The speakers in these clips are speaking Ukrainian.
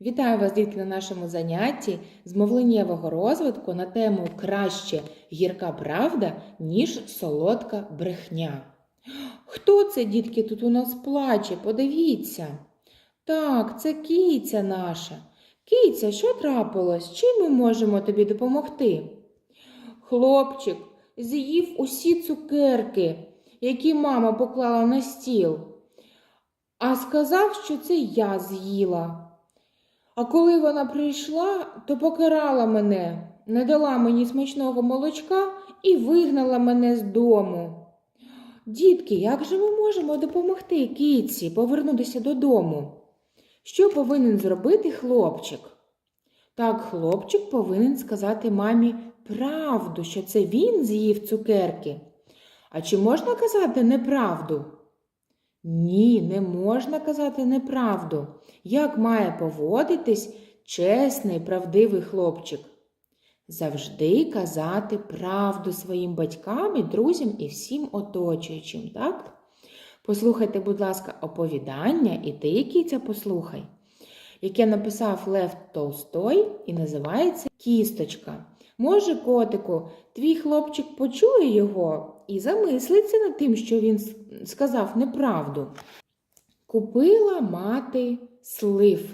Вітаю вас, дітки, на нашому занятті з мовленнєвого розвитку на тему краще гірка правда, ніж солодка брехня. Хто це, дітки, тут у нас плаче? Подивіться. Так, це киця наша. Киця, що трапилось? Чим ми можемо тобі допомогти? Хлопчик з'їв усі цукерки, які мама поклала на стіл, а сказав, що це я з'їла. А коли вона прийшла, то покарала мене, не дала мені смачного молочка і вигнала мене з дому. Дітки, як же ми можемо допомогти кіці повернутися додому? Що повинен зробити хлопчик? Так, хлопчик повинен сказати мамі правду, що це він з'їв цукерки. А чи можна казати неправду? Ні, не можна казати неправду. Як має поводитись чесний, правдивий хлопчик? Завжди казати правду своїм батькам і друзям і всім оточуючим, так? Послухайте, будь ласка, оповідання, і ти, Кіця, послухай, яке написав Лев Толстой і називається Кісточка. Може, котику, твій хлопчик почує його і замислиться над тим, що він сказав неправду. Купила мати слив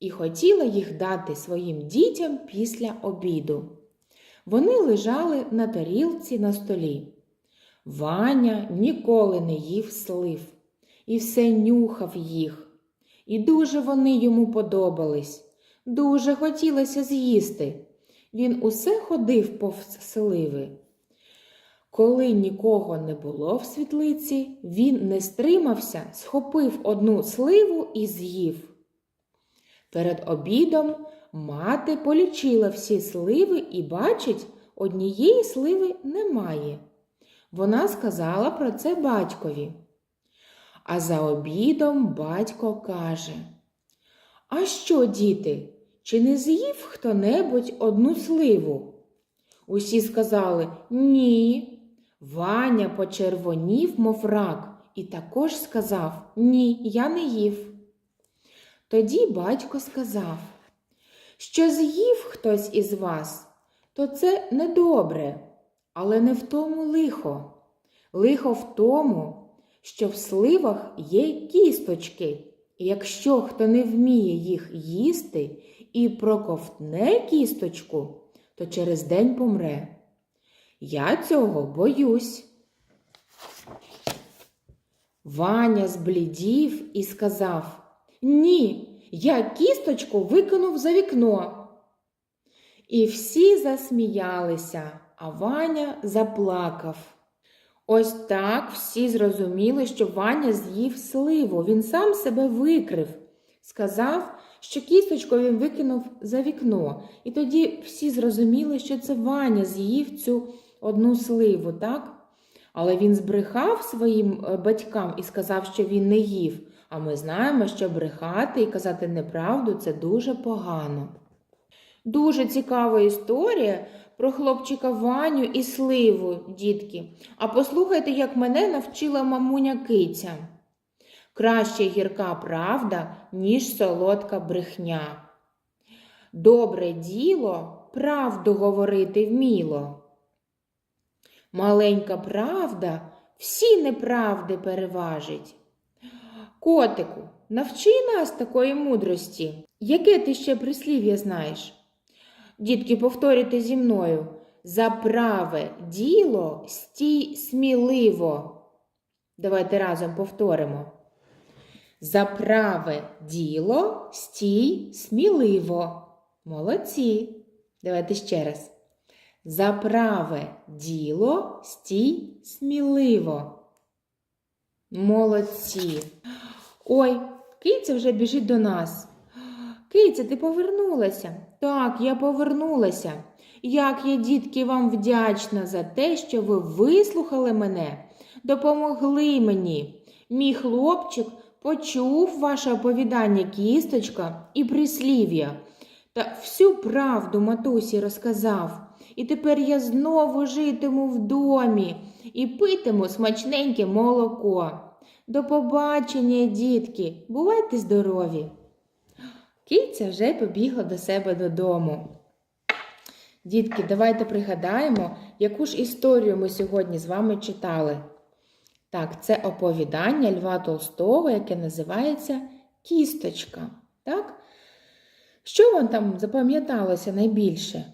і хотіла їх дати своїм дітям після обіду. Вони лежали на тарілці на столі. Ваня ніколи не їв слив і все нюхав їх. І дуже вони йому подобались, дуже хотілося з'їсти. Він усе ходив повз сливи. Коли нікого не було в світлиці, він не стримався, схопив одну сливу і з'їв. Перед обідом мати полічила всі сливи і бачить, однієї сливи немає. Вона сказала про це батькові. А за обідом батько каже: А що, діти, чи не з'їв хто-небудь одну сливу? Усі сказали ні. Ваня почервонів, мов рак, і також сказав Ні, я не їв. Тоді батько сказав, що з'їв хтось із вас, то це недобре, але не в тому лихо. Лихо в тому, що в сливах є кісточки, і якщо хто не вміє їх їсти і проковтне кісточку, то через день помре. Я цього боюсь. Ваня зблідів і сказав Ні, я кісточку викинув за вікно. І всі засміялися, а Ваня заплакав. Ось так всі зрозуміли, що Ваня з'їв сливу. Він сам себе викрив. Сказав, що кісточку він викинув за вікно. І тоді всі зрозуміли, що це Ваня з'їв цю одну сливу, так? Але він збрехав своїм е, батькам і сказав, що він не їв. А ми знаємо, що брехати і казати неправду це дуже погано. Дуже цікава історія про хлопчика Ваню і сливу, дітки. А послухайте, як мене навчила мамуня киця. Краще гірка правда, ніж солодка брехня. Добре діло правду говорити вміло. Маленька правда всі неправди переважить. Котику, навчи нас такої мудрості. Яке ти ще прислів'я знаєш? Дітки, повторюйте зі мною. За праве діло стій сміливо. Давайте разом повторимо. За праве діло стій сміливо. Молодці. Давайте ще раз. За праве діло стій сміливо. Молодці. Ой, киця вже біжить до нас. Киця, ти повернулася? Так, я повернулася. Як я, дітки, вам вдячна за те, що ви вислухали мене, допомогли мені. Мій хлопчик почув ваше оповідання кісточка і прислів'я та всю правду матусі розказав. І тепер я знову житиму в домі і питиму смачненьке молоко. До побачення, дітки, бувайте здорові! Киця вже побігла до себе додому. Дітки, давайте пригадаємо, яку ж історію ми сьогодні з вами читали. Так, це оповідання Льва Толстого, яке називається Кісточка. Так? Що вам там запам'яталося найбільше?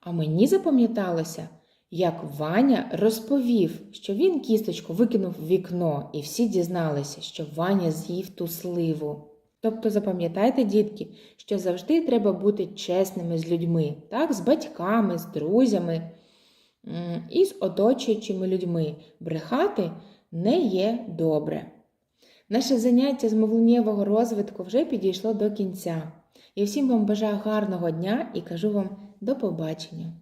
А мені запам'яталося, як Ваня розповів, що він кісточку викинув в вікно, і всі дізналися, що Ваня з'їв ту сливу. Тобто запам'ятайте, дітки, що завжди треба бути чесними з людьми, так? з батьками, з друзями і з оточуючими людьми. Брехати не є добре. Наше заняття з мовленнєвого розвитку вже підійшло до кінця. Я всім вам бажаю гарного дня і кажу вам до побачення.